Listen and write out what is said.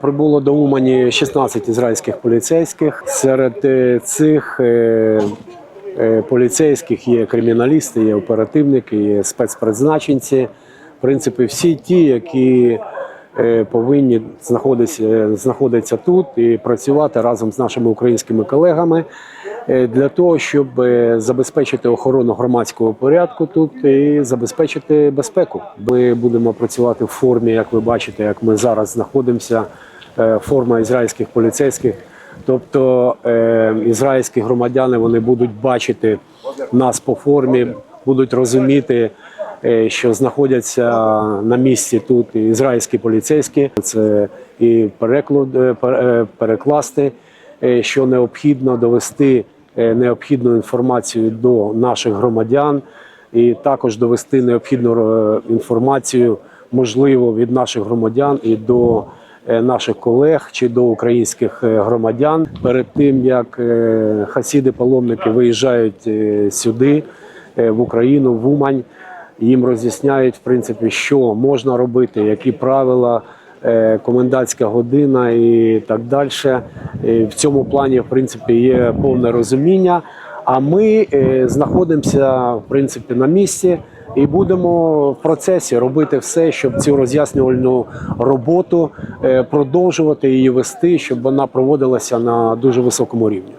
Прибуло до Умані 16 ізраїльських поліцейських. Серед е, цих е, е, поліцейських є криміналісти, є оперативники, є спецпризначенці. В принципі, всі ті, які повинні знаходитися, знаходитися тут і працювати разом з нашими українськими колегами для того, щоб е, забезпечити охорону громадського порядку тут і забезпечити безпеку. Ми будемо працювати в формі, як ви бачите, як ми зараз знаходимося, е, форма ізраїльських поліцейських. Тобто е, ізраїльські громадяни вони будуть бачити нас по формі, будуть розуміти, е, що знаходяться на місці тут ізраїльські поліцейські. Це і переклад, е, пер- е, перекласти, е, що необхідно довести е, необхідну інформацію до наших громадян, і також довести необхідну е, інформацію, можливо, від наших громадян і до е, наших колег чи до українських е, громадян перед тим як е, хасіди-паломники виїжджають е, сюди, е, в Україну, в Умань. Їм роз'ясняють, в принципі, що можна робити, які правила, е, комендантська година і так далі. Е, В цьому плані, в принципі, є повне розуміння. А ми е, знаходимося в принципі на місці і будемо в процесі робити все, щоб цю роз'яснювальну роботу е, продовжувати її вести, щоб вона проводилася на дуже високому рівні.